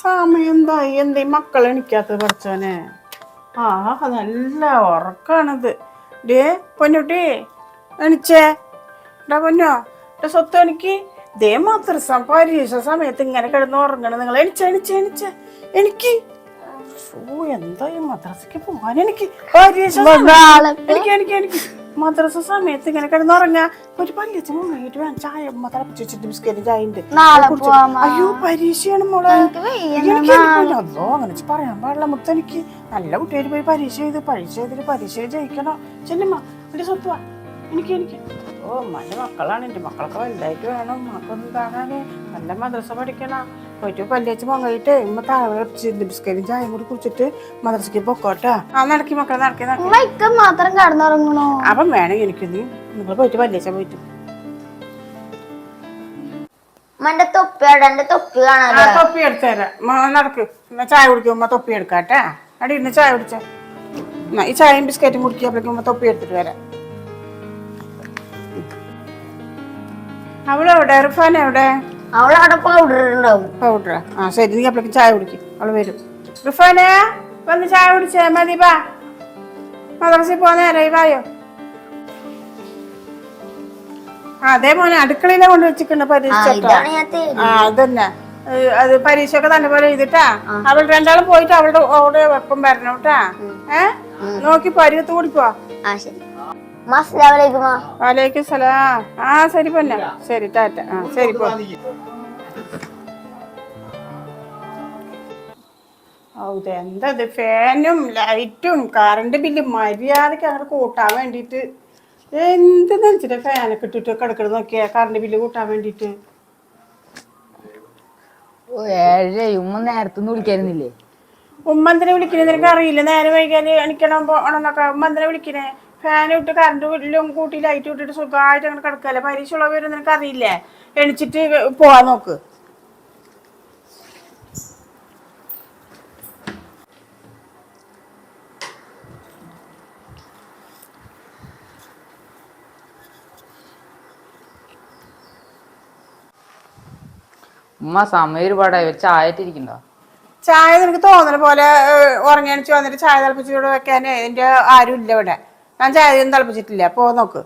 സമയം എന്തായി എന്തേ മക്കൾ എണിക്കാത്തത് പഠിച്ചോനെ ആ നല്ല ഉറക്കാണിത്. ഡേ പൊന്നുട്ടി എണിച്ചേ. എടാ പൊന്നോ ഡാ സ്വത്ത് എനിക്ക് ദേ മാത്രം പരീക്ഷ സമയത്ത് ഇങ്ങനെ കിടന്ന് ഉറങ്ങണം. നിങ്ങൾ എണിച്ച എണിച്ച എണിച്ച. എനിക്ക് ഓ എന്താ ഈ മദ്രസക്ക് പോവാൻ എനിക്ക് പരീക്ഷ. എനിക്ക് എനിക്ക് എനിക്ക് മദ്രസ സമയത്ത് ഇങ്ങനെ കിടന്നുറങ്ങ. ഒരു പല്ലിച്ച് മുങ്ങിട്ട് വേണം. ചായ ഉമ്മ തിളപ്പിച്ച് വെച്ചിട്ട് ബിസ്ക്കറ്റ് ചായ ഉണ്ട്. അയ്യോ പരീക്ഷയാണ് മോളെ. അതോ അങ്ങനെ പറയാൻ പാടില്ല മുത്ത എനിക്ക്. നല്ല കുട്ടികൾ പോയി പരീക്ഷ ചെയ്ത് പരീക്ഷ ചെയ്തിട്ട് പരീക്ഷ ജയിക്കണോ. ചെല്ലുമ്മ എന്റെ സ്വത്തുവാ എനിക്ക് എനിക്ക്. ഓ മന്റെ മക്കളാണ്. എന്റെ മക്കളൊക്കെ വലുതായിട്ട് വേണം. മക്കളൊന്നും കാണാൻ നല്ല മദ്രസ പഠിക്കണം. പോയിട്ട് പല്ലിയച്ച് മുങ്ങയിട്ട് ഇമ്മ താഴെ ബിസ്ക്കറ്റും ചായയും കൂടി കുടിച്ചിട്ട് മദ്രസക്ക് പൊക്കോട്ടെ. ആ നടക്കി മക്കളെ നടക്കി നടക്കി. മാത്രം കടന്നുറങ്ങണോ? അപ്പം വേണം എനിക്ക് നീ നിങ്ങൾ പോയിട്ട് പല്ലിയച്ച പോയിട്ട്. മന്റെ തൊപ്പി എന്റെ തൊപ്പി ആ തൊപ്പി എടുത്തരാം നടക്ക്. ചായ കുടിക്കുമ്പോ തൊപ്പി എടുക്കാട്ടെ. അടി ഇന്ന് ചായ കുടിച്ച. ഈ ചായയും ബിസ്ക്കറ്റും കുടിക്കുമ്പോഴേക്കും തൊപ്പി എടുത്തിട്ട് വരാം. അവളെവിടെ ഇർഫാൻ എവിടെ? അവളവിടെ പൗഡർ ഉണ്ടാവും പൗഡറാ ആ? ശരി നീ അപ്പോഴേക്കും ചായ കുടിക്കും. അവൾ വരും. റിഫാനെ വന്ന് ചായ കുടിച്ചേ മതി ബാ മദ്രസയിൽ പോന്നേരായി നേരായി വായോ. ആ അതേ മോനെ അടുക്കളയിലെ കൊണ്ട് വെച്ചിട്ടുണ്ട് പരീക്ഷ ആ അതന്നെ. അത് പരീക്ഷ ഒക്കെ തന്നെ പോലെ എഴുതിട്ടാ. അവൾ രണ്ടാളും പോയിട്ട് അവളുടെ അവിടെ വെപ്പം വരണം കേട്ടാ. ഏ? നോക്കി പരുവത്ത് കുടിക്കുവാ ആ ശരി. വാലേക്കും സലാം ആ ശരി പൊന്ന. ശരി ടാറ്റ. ആ ശരി പോ. ഇത്? ഫാനും ലൈറ്റും കറണ്ട് ബില്ല് മര്യാദയ്ക്ക് അങ്ങനെ കൂട്ടാൻ വേണ്ടിയിട്ട് എന്ത് നെച്ചിട്ട് ഫാനൊക്കെ ഇട്ടിട്ട് കിടക്കണ നോക്കിയാ? കറണ്ട് ബില്ല് കൂട്ടാൻ വേണ്ടിയിട്ട് ഏഴര ഉമ്മ നേരത്തൊന്നും വിളിക്കായിരുന്നില്ലേ ഉമ്മന്തിനെ വിളിക്കുന്നത് നിനക്ക് അറിയില്ല നേരെ വൈകാൽ എണിക്കണം? പോണെന്നൊക്കെ ഉമ്മന്തിനെ വിളിക്കണേ? ഫാൻ ഇട്ട് കറണ്ട് ബില്ലും കൂട്ടി ലൈറ്റ് ഇട്ടിട്ട് സുഖമായിട്ട് അങ്ങനെ കിടക്കല്ലേ? പരീക്ഷ ഉള്ളവരും നിനക്ക് അറിയില്ലേ? എണിച്ചിട്ട് പോവാൻ നോക്ക്. ഉമ്മ സമയം ഒരുപാടായി. ഒരു ചായ ചായ നിനക്ക് തോന്നുന്ന പോലെ ഉറങ്ങി എണിച്ച് വന്നിട്ട് ചായ തിളപ്പിച്ചിട്ട് വെക്കാൻ എന്റെ ആരും ഇല്ല ഇവിടെ. ഞാൻ ചായ ഒന്നും തിളപ്പിച്ചിട്ടില്ല. പോ നോക്ക്.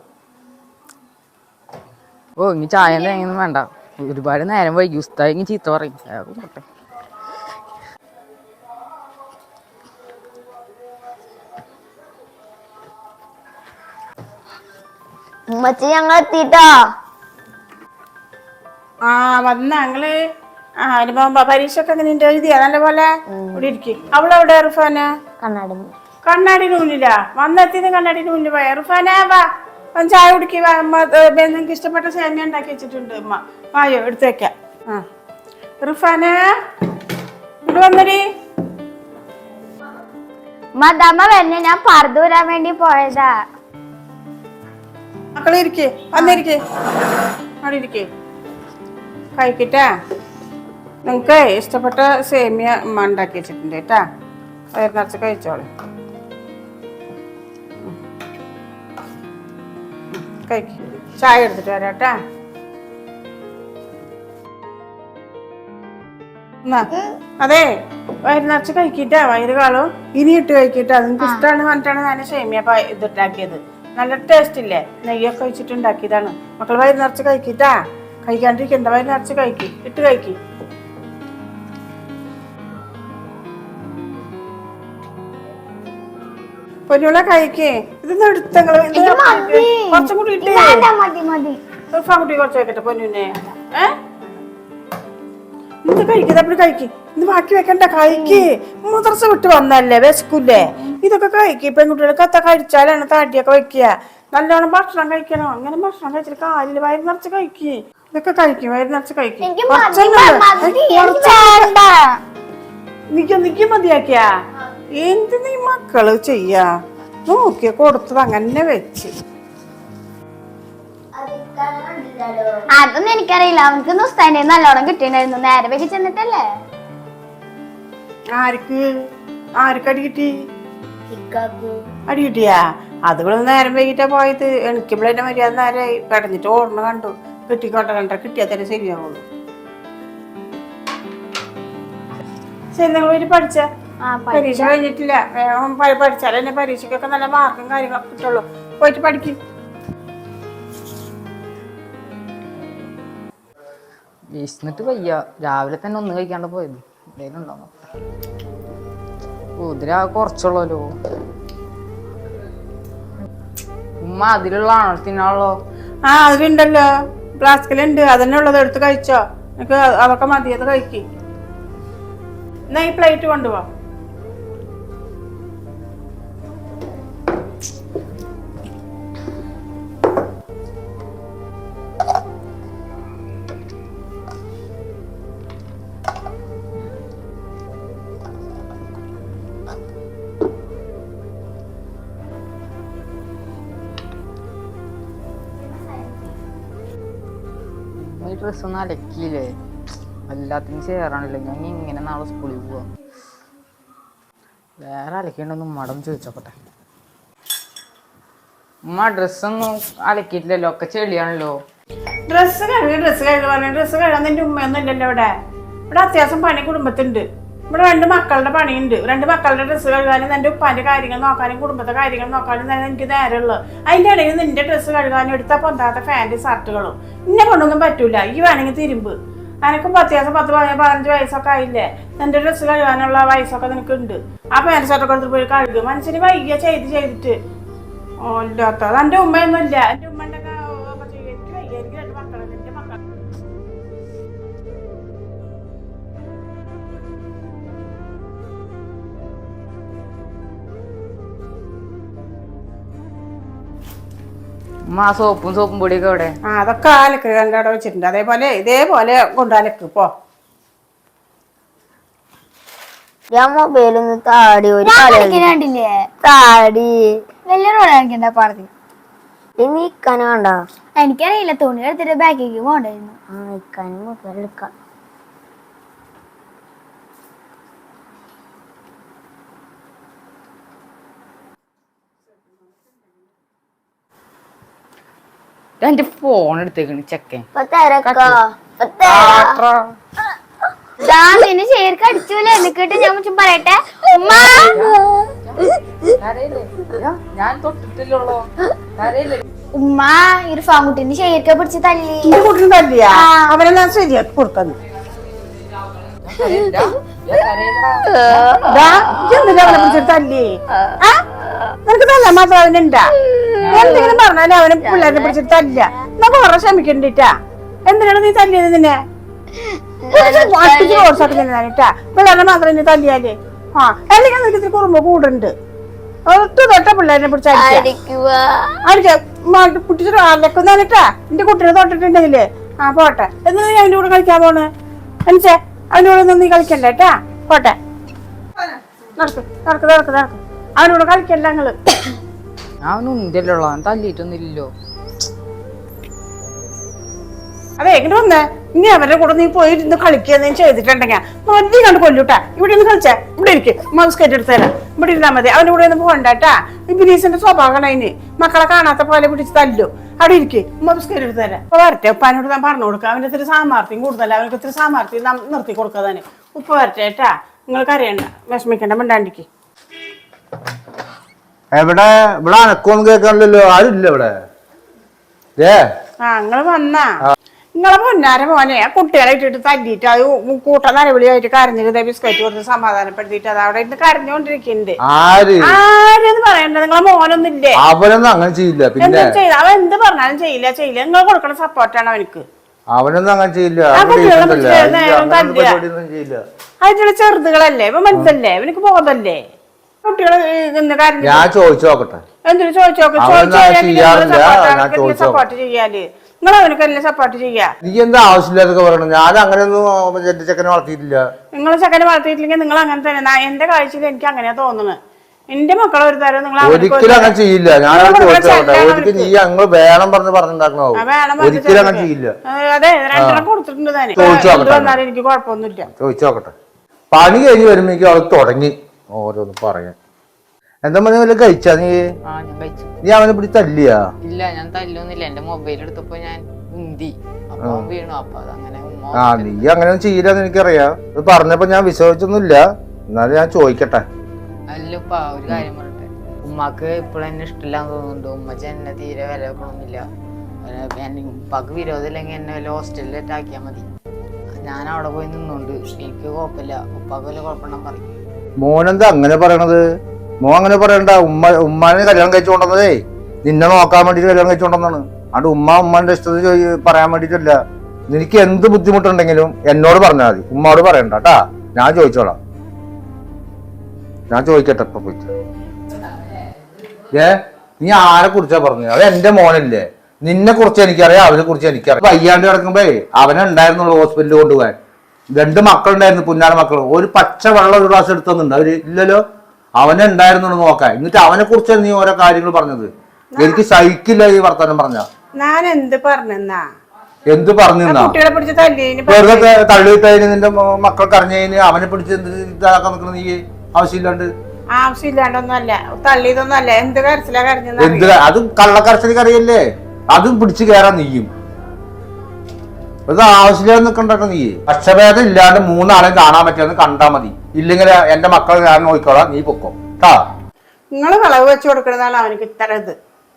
ഓ ഇനി ചായ തേങ്ങയൊന്നും വേണ്ട. ഒരുപാട് നേരം വൈകി. ഉസ്താദ് ഇങ്ങനെ ചീത്ത പറയും. പോട്ടെ. ഉമ്മച്ചി ഞങ്ങൾ എത്തിട്ടോ? ആ വന്ന ഞങ്ങൾ. ആ അനുഭവം പരീക്ഷ ഒക്കെ അങ്ങനെ ഉണ്ട് എഴുതിയാ? നല്ല പോലെ ഇവിടെ ഇരിക്കും. അവളെവിടെ ഇർഫാന കണ്ണാടി കണ്ണാടിന്റെ മുന്നിലാ. വന്നെത്തിയത് കണ്ണാടിന്റെ മുന്നിൽ പോയ. ഇർഫാനേ വാ. ചായ കുടിക്കുക അമ്മ നിങ്ങൾക്ക് ഇഷ്ടപ്പെട്ട സേമിയ ഉണ്ടാക്കി വെച്ചിട്ടുണ്ട് അമ്മ വായോ എടുത്തേക്കാം ആ. ഇർഫാന ഇവിടെ വന്നടി. മദാമ്മ വന്നെ. ഞാൻ പറഞ്ഞു വരാൻ വേണ്ടി പോയതാ. മക്കളെ ഇരിക്കേ. വന്നിരിക്കേ അവിടെ ഇരിക്കേ. കഴിക്കട്ടാ. നിങ്ങൾക്ക് ഇഷ്ടപ്പെട്ട സേമിയ അമ്മ ഉണ്ടാക്കി വെച്ചിട്ടുണ്ട് കേട്ടാ. വയറ് നിറച്ച് കഴിച്ചോളെ. കഴിക്ക്. ചായ എടുത്തിട്ട് വരാം കേട്ടാ. അതെ വയറ് നിറച്ച് കഴിക്കിട്ടാ വയറ് കാളും. ഇനി ഇട്ട് കഴിക്കിട്ടാ. നിങ്ങൾക്ക് ഇഷ്ടമാണ് പറഞ്ഞിട്ടാണ് ഞാൻ സേമിയ പ- ഇതിട്ടാക്കിയത് നല്ല ടേസ്റ്റ് ഇല്ലേ? നെയ്യൊക്കെ വെച്ചിട്ട് ഉണ്ടാക്കിയതാണ്. മക്കൾ വയറ് നിറച്ച് കഴിക്കിട്ടാ. കഴിക്കാണ്ടിരിക്കണ്ട വയറ് നിറച്ച് കഴിക്കി? ഇട്ട് കഴിക്കി. പൊന്നുളെ കഴിക്കേ ഇത് എടുത്തങ്ങൾ കുറച്ചും കൂടി ഇട്ടേ. കുട്ടി കുറച്ച് വെക്കട്ടെ പൊന്നുനെ ഏ? ഇത് കഴിക്കുന്നത് അപ്പോൾ കഴിക്ക്. ഇന്ന് ബാക്കി വെക്കണ്ട കഴിക്ക്. മുദ്രസ വിട്ട് വന്നല്ലേ വിശക്കൂല്ലേ? ഇതൊക്കെ കഴിക്ക്. പെൺകുട്ടികൾക്ക് അത്ത കഴിച്ചാലാണ് താട്ടിയൊക്കെ വെക്കുക. നല്ലോണം ഭക്ഷണം കഴിക്കണം. അങ്ങനെ ഭക്ഷണം കഴിച്ചിട്ട് കാലിൽ വയറ് നിറച്ച് കഴിക്ക്. ഇതൊക്കെ കഴിക്കും വയറ് നിറച്ച് കഴിക്കും. നിക്ക് നിക്ക് മതിയാക്കിയാ? എന്ത് നീ മക്കൾ ചെയ്യാ? നോക്കിയ കൊടുത്തത് അങ്ങനെ വെച്ച്. അതൊന്നും എനിക്കറിയില്ല. അവനക്ക് നുസ്താന്റെ നല്ലോണം കിട്ടിണ്ടായിരുന്നു നേരെ വെക്കി ചെന്നിട്ടല്ലേ? ആർക്ക്? ആർക്ക് അടി കിട്ടി? അടി കിട്ടിയാ? അത് ഇവിടെ നേരം വൈകിട്ടാ പോയത്. എണിക്കുമ്പോഴെന്നെ മര്യാദ നേരെ കടഞ്ഞിട്ട് ഓർമ്മ കണ്ടു. കിട്ടിക്കോട്ടെ കണ്ട കിട്ടിയാൽ തന്നെ ശരിയാവുള്ളൂ. ശരി നിങ്ങൾ പഠിച്ച. പരീക്ഷ കഴിഞ്ഞിട്ടില്ല. വേഗം പ- പഠിച്ചാലേ എന്നെ പരീക്ഷയ്ക്കൊക്കെ നല്ല മാർക്കും കാര്യങ്ങളൊക്കെ കിട്ടുള്ളൂ. പോയിട്ട് പഠിക്കും. വിശന്നിട്ട് വയ്യ. രാവിലെ തന്നെ ഒന്നും കഴിക്കാണ്ട് പോയത്. എന്തേലും ഉണ്ടോ കുതിര കുറച്ചുള്ളല്ലോ ഉമ്മ അതിലുള്ള ആണോ തിന്നാളോ ആ അതിലുണ്ടല്ലോ ഫ്ലാസ്കിലുണ്ട് അതന്നെ ഉള്ളത് എടുത്ത് കഴിച്ചോ. എനിക്ക് അതൊക്കെ മതി അത് കഴിക്ക്. എന്നാ ഈ പ്ലേറ്റ് കൊണ്ടുപോ ഈ ഡ്രസ് ഒന്നും അലക്കിയില്ലേ? എല്ലാത്തിനും ചേരാണില്ല ഞാൻ ഇങ്ങനെ നാളെ സ്കൂളിൽ പോവാം. വേറെ അലക്കേണ്ടൊന്നും മടം ചോദിച്ചോക്കട്ടെ. ഉമ്മ ഡ്രസ്സൊന്നും അലക്കിയിട്ടില്ലല്ലോ. ഒക്കെ ചെളിയാണല്ലോ. ഡ്രസ്സ് കഴുകി ഡ്രസ്സ് കഴുകി പറഞ്ഞു. ഡ്രസ്സ് കഴുകാൻ നിന്റെ ഉമ്മയൊന്നും ഇല്ലല്ലോ ഇവിടെ. ഇവിടെ അത്യാവശ്യം പണി കുടുംബത്തുണ്ട്. ഇവിടെ രണ്ട് മക്കളുടെ പണിയുണ്ട്. രണ്ട് മക്കളുടെ ഡ്രസ്സ് കഴുകാനും എന്റെ ഉപ്പാന്റെ കാര്യങ്ങൾ നോക്കാനും കുടുംബത്തെ കാര്യങ്ങൾ നോക്കാനും തന്നെ എനിക്ക് നേരമുള്ളൂ അതിന്റെ ഇടയിൽ നിന്റെ ഡ്രസ്സ് കഴുകാനും എടുത്ത പൊന്താത്ത ഫാന്റ് ഷർട്ടുകളും ഇന്നെ കൊണ്ടൊന്നും പറ്റൂല. ഈ വേണമെങ്കിൽ തിരുമ്പ്. അനക്കും അത്യാവശ്യം പത്ത് പതിനഞ്ച് വയസ്സൊക്കെ ആയില്ലേ? എന്റെ ഡ്രസ്സ് കഴുകാനുള്ള വയസ്സൊക്കെ നിനക്ക് ഉണ്ട്. ആ പാന്റ് ഷർട്ടൊക്കെ എടുത്ത് പോയി കഴുകും. മനുഷ്യന് വൈകിയ ചെയ്ത് ചെയ്തിട്ട്. ഓ ഇല്ലാത്ത. എന്റെ ഉമ്മയൊന്നും ഇല്ല എന്റെ ഉമ്മ ആ സോപ്പും സോപ്പും പൊടിയൊക്കെ അവിടെ? ആ അതൊക്കെ അലക്ക് അവിടെ വെച്ചിട്ടുണ്ട്. അതേപോലെ ഇതേപോലെ കൊണ്ടലക്ക് പോ. ഞാൻ മൊബൈലൊന്ന് താടി ഒരു ഞാൻ കളി കണ്ടില്ലേ? താടി. വലിയ റോഡ് കാണിക്കണ്ട പാടത്തിൽ ഇനി ഇക്കാനെ എനിക്കറിയില്ല തുണി എടുത്തിട്ട് ബാക്കിലേക്ക് പോകണ്ടായിരുന്നു ആ നിക്കാനും മൊബൈൽ എടുക്കാം. എന്റെ ഫോൺ എടുത്തേക്കണ് ചെക്കൻ. നിന്നെ ചേർക്ക് അടിച്ചൂലേ? നിക്കട്ട് ഞാൻ മുച്ചും പറയട്ടെ. ഉമ്മ. ഞാൻ തൊട്ടിട്ടില്ലല്ലോ ഉമ്മ ഇർഫാൻ കുട്ടീന്റെ ചേർക്ക പിടിച്ച് തല്ലി. കുട്ടിന് തല്ലിയാ? അവനെ ഞാൻ ശരിയാക്കി കൊടുക്കുന്നു തല്ലി ആ? നിനക്ക് തല്ല മാത്രം അവനുണ്ടാ? എന്തെങ്കിലും പറഞ്ഞാലും അവനെ പിള്ളേരെ പിടിച്ചിട്ട് തല്ല എന്നാ കുറെ ക്ഷമിക്കണ്ടിട്ടാ. എന്തിനാണ് നീ തല്ലിയത് നിന്നെ? കോഴ്സാക്കി നിന്നാനിട്ടാ പിള്ളേരെ മാത്രം നീ തല്ലിയാലേ? ആ അല്ലെങ്കിൽ നിനക്ക് ഇത്തിരി കുറുമ്പ് കൂടുണ്ട്. ഒത്തു തൊട്ട പിള്ളേരെ പിടിച്ച് കുട്ടിച്ച് അലക്കുന്നാനിട്ടാ എന്റെ കുട്ടീനെ തൊട്ടിട്ടുണ്ടെങ്കിൽ. ആ പോട്ടെ. എന്നാ നീ അവന്റെ കൂടെ കളിക്കാൻ പോണ്? മനസ്സേ അവന്റെ കൂടെ ഒന്നും നീ കളിക്കണ്ട കേട്ടാ. പോട്ടെ. നടക്ക് നടക്ക് നടക്ക് നടക്ക്. അവനോട് കളിക്കല്ല കളിക്കണ്ട ഞങ്ങൾ ഞാൻ ഉണ്ടല്ലോ അവൻ തല്ലിയിട്ടൊന്നുമില്ലല്ലോ. അതെ എങ്ങനെ വന്നേ. ഇനി അവരുടെ കൂടെ നീ പോയി ഇരുന്ന് കളിക്കുകയെന്ന് ചെയ്തിട്ടുണ്ടെങ്കിൽ. മതി കണ്ട് കൊല്ലൂട്ടാ. ഇവിടെ ഇരുന്ന് കളിച്ചേ. ഇവിടെ ഇരിക്കും. മസ്കറ്റ് എടുത്ത് തരാം. ഇവിടെ ഇരുന്നാ മതി. അവന്റെ കൂടെ ഒന്നും പോകണ്ടാട്ടാ ഈ ബിനീസിന്റെ സ്വഭാവമാണ് അതിന്. മക്കളെ കാണാത്ത പോലെ പിടിച്ച് തല്ലു. അവിടെ ഇരിക്കും. മസ്കറ്റ് എടുത്ത് തരാം. അപ്പൊ വരട്ടെ ഉപ്പാനോട് ഞാൻ പറഞ്ഞു കൊടുക്കാം. അവന്റെ ഇത്തിരി സാമർത്ഥ്യം കൂടുതൽ അവനക്ക് ഇത്തിരി സാമർത്ഥ്യം നിർത്തി കൊടുക്കുക തന്നെ വരട്ടെ ഏട്ടാ നിങ്ങൾക്ക് അറിയണ്ട വിഷമിക്കണ്ട മിണ്ടാണ്ടിക്ക് എവിടെ? ഇവിടെ അനക്കൊന്നും കേൾക്കാനില്ലല്ലോ. ആരുമില്ല ഇവിടെ? ഏ നിങ്ങൾ വന്നാ. നിങ്ങളെ പൊന്നാര മോനെ ആ കുട്ടികളെ ഇട്ടിട്ട് തല്ലിയിട്ട് അത് കൂട്ട നരവിളിയായിട്ട് കരഞ്ഞിരുന്നേ ബിസ്ക്കറ്റ് കൊടുത്ത് സമാധാനപ്പെടുത്തിട്ട് അത് അവിടെ ഇരുന്ന് കരഞ്ഞോണ്ടിരിക്കുന്നുണ്ട് ആര്? ആരെന്ന് പറയണ്ട നിങ്ങളെ മോനൊന്നില്ലേ അവനൊന്നും അങ്ങനെ ചെയ്യില്ല. പിന്നെ? ചെയ്ത അവൻ എന്ത് പറഞ്ഞാലും ചെയ്യില്ല ചെയ്യില്ല. നിങ്ങൾ കൊടുക്കണ സപ്പോർട്ടാണ് അവനക്ക് അവനൊന്നും അങ്ങനെ ചെയ്യില്ല. ചെയ്യില്ല. അതിന്റെ ചെറുതുകളല്ലേ? ഇവൻ മനസ്സല്ലേ ഇവനക്ക് ബോധല്ലേ? കുട്ടികൾ ഞാൻ ചോദിച്ചു നോക്കട്ടെ. എന്തിനു ചോദിച്ചോ. സപ്പോർട്ട് ചെയ്യാൽ. നിങ്ങൾ സപ്പോർട്ട് ചെയ്യാ? നീ എന്താ ആവശ്യമില്ലാതൊക്കെ പറയണം? ഞാൻ അങ്ങനെയൊന്നും എന്റെ ചെക്കനെ വളർത്തിയിട്ടില്ല. നിങ്ങൾ ചെക്കനെ വളർത്തിയിട്ടില്ലെങ്കിൽ നിങ്ങൾ അങ്ങനെ തന്നെ. എന്റെ കാഴ്ചയിൽ എനിക്ക് അങ്ങനെയാ തോന്നുന്നത്. എന്റെ മക്കളെ ഒരു തരം നിങ്ങൾ ഒരിക്കലും അങ്ങനെ ചെയ്യില്ല. ഞാൻ ഒരിക്കലും നീ. ഞങ്ങൾ വേണം പറഞ്ഞ് പറഞ്ഞിട്ടുണ്ടാക്കണോ ഒരിക്കലും അങ്ങനെ ചെയ്യില്ല. അതെ രണ്ടെണ്ണം കൊടുത്തിട്ടുണ്ട് തന്നെ. എനിക്ക് കുഴപ്പമൊന്നുമില്ല. ചോദിച്ചു നോക്കട്ടെ. പണി കഴിഞ്ഞ് വരുമ്പോഴേക്കും അവൾ തുടങ്ങി. ഓരോന്ന് പറയാൻ. എന്താ മതി വല്ല കഴിച്ചാ നീ? ആ ഞാൻ കഴിച്ചു. നീ അവനെ പിടി തല്ലിയാ? ഇല്ല ഞാൻ തല്ലൊന്നുമില്ല. എന്റെ മൊബൈൽ എടുത്തപ്പോ ഞാൻ ഉന്തി അപ്പൊ അവൻ വീണു. അപ്പൊ അതങ്ങനെ ഉമ്മ ആ നീ അങ്ങനെ ചെയ്യില്ലെന്ന് എനിക്കറിയാം. ഇത് പറഞ്ഞപ്പോ ഞാൻ വിശ്വസിച്ചൊന്നുമില്ല. എന്നാലും ഞാൻ ചോദിക്കട്ടെ. അല്ലപ്പ ഒരു കാര്യം പറയട്ടെ. ഉമ്മാക്ക് ഇപ്പോഴും എന്നെ ഇഷ്ടമില്ലാന്ന് തോന്നുന്നുണ്ട്. ഉമ്മച്ച എന്നെ തീരെ വില വെക്കണമെന്നില്ല ഏഹ് എന്നെ ഉപ്പാക്ക് വിരോധമില്ലെങ്കിൽ എന്നെ വല്ല ആക്കിയാൽ മതി. ഞാൻ അവിടെ പോയി നിന്നുണ്ട് എനിക്ക് കുഴപ്പമില്ല. ഉപ്പാക്ക് വല്ല കുഴപ്പമുണ്ടെന്ന് പറയും. മോനെന്താ അങ്ങനെ പറയണത്? മോൻ അങ്ങനെ പറയണ്ട. ഉമ്മ ഉമ്മാനെ കല്യാണം കഴിച്ചു കൊണ്ടുവന്നതേ നിന്നെ നോക്കാൻ വേണ്ടിട്ട് കല്യാണം കഴിച്ചു കൊണ്ടുവന്നാണ് അതുകൊണ്ട് ഉമ്മ ഉമ്മാന്റെ ഇഷ്ടത്തിൽ പറയാൻ വേണ്ടിട്ടല്ല. നിനക്ക് എന്ത് ബുദ്ധിമുട്ടുണ്ടെങ്കിലും എന്നോട് പറഞ്ഞാൽ മതി. ഉമ്മയോട് പറയണ്ട കേട്ടാ ഞാൻ ചോദിച്ചോളാം. ഞാൻ ചോദിക്കട്ടെ ഇപ്പൊ പോയിട്ട്. ഏ? നീ ആരെ കുറിച്ചാ പറഞ്ഞത് അത് എന്റെ മോനല്ലേ. നിന്നെ കുറിച്ച് എനിക്കറിയാം. അവനെ കുറിച്ച് എനിക്കറിയാം. വയ്യാണ്ട് കിടക്കുമ്പോ അവനെ ഉണ്ടായിരുന്നുള്ളൂ ഹോസ്പിറ്റലിൽ കൊണ്ടുപോകാൻ. രണ്ട് മക്കളുണ്ടായിരുന്നു പുന്നാര മക്കൾ ഒരു പച്ച വെള്ളം ഒരു ഗ്ലാസ് എടുത്തൊന്നുണ്ട് അവർ ഇല്ലല്ലോ. അവനെ ഉണ്ടായിരുന്നു നോക്കാൻ. എന്നിട്ട് അവനെ കുറിച്ച് നീ ഓരോ കാര്യങ്ങൾ പറഞ്ഞത്. എനിക്ക് സഹിക്കില്ല ഈ വർത്തമാനം പറഞ്ഞ. ഞാൻ എന്ത് പറഞ്ഞെന്നാ? എന്ത് പറഞ്ഞു. വെറുതെ തള്ളിയിട്ടതിന് നിന്റെ മക്കൾ കരഞ്ഞതിന് അവനെ പിടിച്ച് എന്ത് ഇതാക്കാൻ നിൽക്കണം നീ ആവശ്യമില്ലാണ്ട്? ആവശ്യമില്ലാണ്ടൊന്നല്ല തള്ളിയതൊന്നല്ല എന്ത് കരച്ചിലാ കരഞ്ഞത് എന്ത് അതും കള്ളക്കരച്ചിലേക്ക് അറിയല്ലേ? അതും പിടിച്ചു കയറാൻ നീയും. ഇത് ആവശ്യമില്ലാതെ നിൽക്കണ്ടോ നീ. പക്ഷഭേദം ഇല്ലാണ്ട് മൂന്നാളെയും കാണാൻ പറ്റുമെന്ന് കണ്ടാ മതി. ഇല്ലെങ്കിൽ എന്റെ മക്കളെ ഞാൻ നോക്കിക്കോളാം നീ പൊക്കോ. ട്ടാ. നിങ്ങൾ കളവ് വെച്ച് കൊടുക്കണതാണ് അവനക്ക് ഇത്ര ഇത്.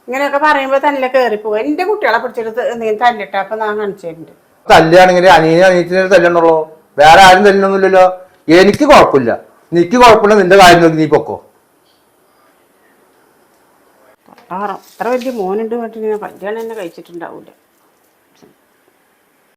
ഇങ്ങനെയൊക്കെ പറയുമ്പോ തന്നെ കേറി കയറിപ്പോകും എന്റെ കുട്ടികളെ പിടിച്ചെടുത്ത് നീ തല്ലിട്ട അപ്പൊ ഞാൻ കാണിച്ചിട്ടുണ്ട് തല്ലുകയാണെങ്കിൽ അനിയനെ അനിയത്തിനെ തല്ലണുള്ളൂ. വേറെ ആരും തല്ലണൊന്നുമില്ലല്ലോ. എനിക്ക് കുഴപ്പമില്ല. നിക്ക് കുഴപ്പമില്ല. നിന്റെ കാര്യം നോക്കി നീ പൊക്കോ. ഇത്ര വലിയ മോനുണ്ട് പറഞ്ഞിട്ട് ഞാൻ കല്യാണം തന്നെ കഴിച്ചിട്ടുണ്ടാവൂല.